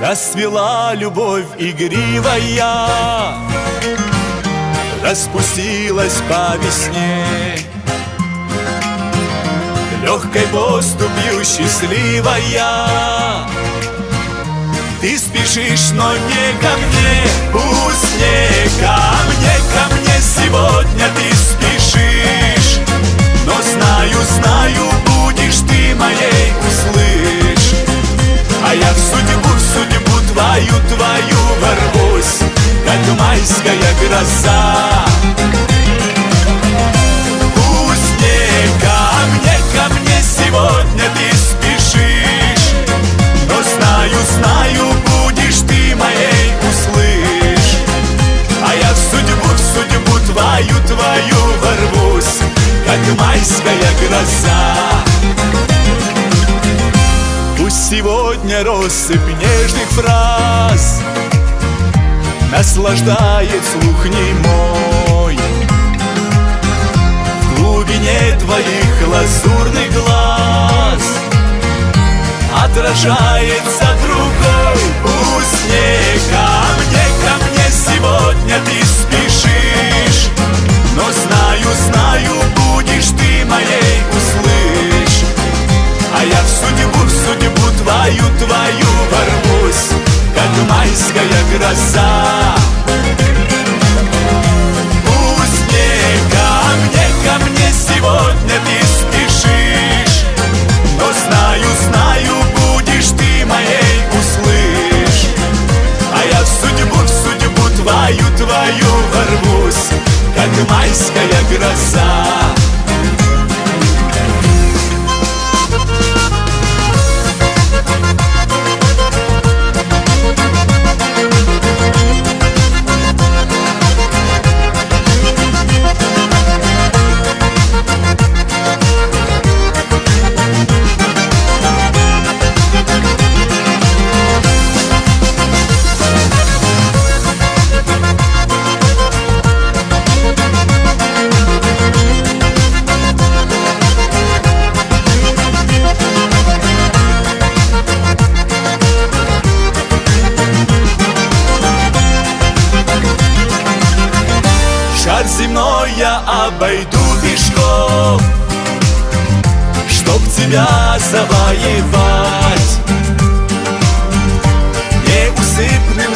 Расцвела любовь игривая Распустилась по весне. Легкой поступью счастливая. Ты спешишь, но не ко мне Пусть не ко мне, ко мне Сегодня ты спешишь гроза. Пусть не ко мне, ко мне сегодня ты спешишь. Но знаю, знаю, будешь ты моей, услышь. А я в судьбу, в судьбу твою, твою ворвусь Как майская гроза. Пусть сегодня россыпь нежных фраз Наслаждает слух немой. В глубине твоих лазурных глаз Отражается майская гроза. Пусть не ко мне, ко мне сегодня ты спешишь Но знаю, знаю, будешь ты моей, услышь. А я в судьбу, в судьбу твою, твою ворвусь Как майская гроза я обойду пешком Чтоб тебя завоевать. Неусыпным